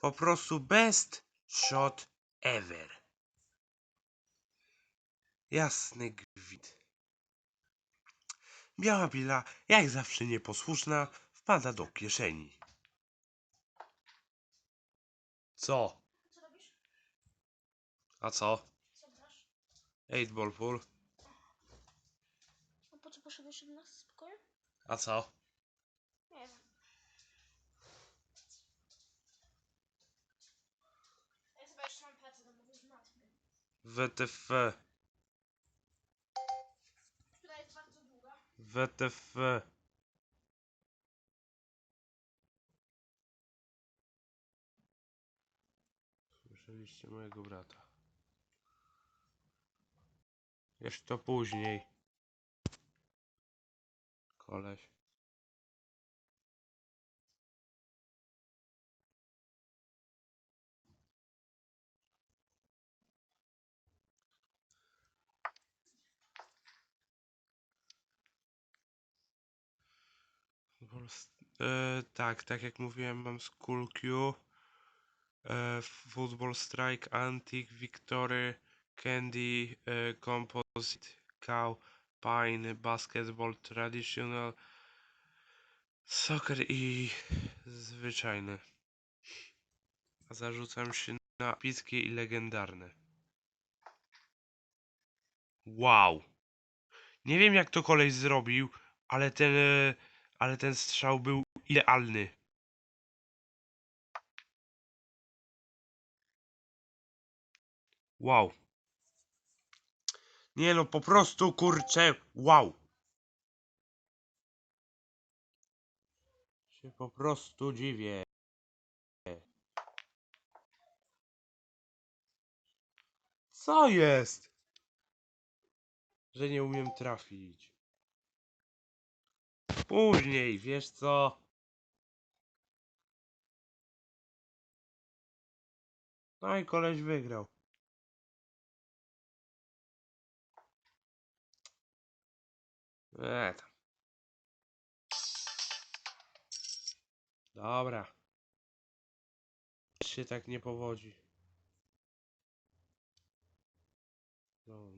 Po prostu best shot ever. Jasny gwint. Biała pila, jak zawsze nieposłuszna, wpada do kieszeni. Co? Co robisz? A co? 8 ball full. A po co poszedłeś od nas z pokoju? A co? Nie wiem. Ja chyba jeszcze mam pracę domową z matmy, WTF. WTF. Słyszeliście mojego brata. Jeszcze to później. Koleś. E, tak, tak jak mówiłem, mam School Q, e, Football Strike, Antique, Victory, Candy, e, Composite, Cow, Pine, Basketball, Traditional, Soccer i zwyczajny. Zarzucam się na epickie i legendarne. Wow! Nie wiem jak to koleś zrobił, ale ten, e, ale ten strzał był idealny. Wow. Nie no, po prostu kurczę, wow. Się po prostu dziwię. Co jest? Że nie umiem trafić. Później, wiesz co? No i koleś wygrał. Eee. Dobra. Się tak nie powodzi. No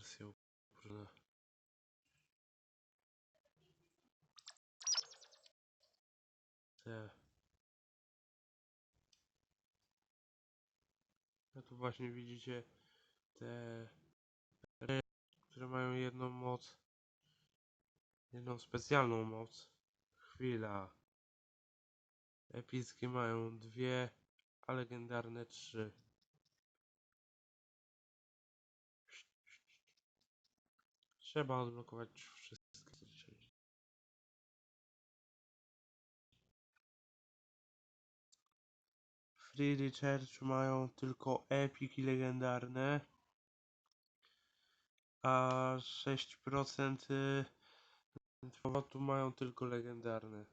wersja uproszczona. Te. A tu właśnie widzicie te, re- które mają jedną moc, jedną specjalną moc. Chwila. Epickie mają dwie, a legendarne trzy. Trzeba odblokować wszystkie części. Free Recharge mają tylko epiki legendarne, a 6% y, powrotu mają tylko legendarne.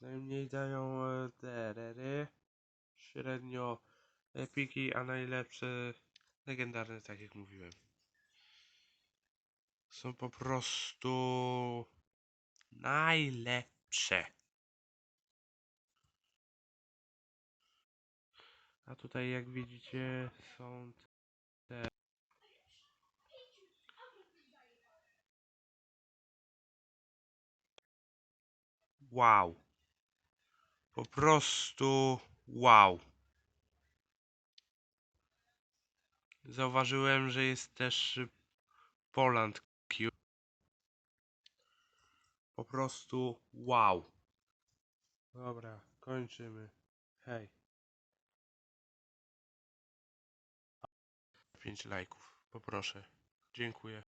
Najmniej dają e, DRR-y, średnio epiki, a najlepsze legendarne, tak jak mówiłem. Są po prostu najlepsze. A tutaj jak widzicie są te Wow. Po prostu wow. Zauważyłem, że jest też Poland Q. Po prostu wow. Dobra, kończymy. Hej. 5 lajków, poproszę. Dziękuję.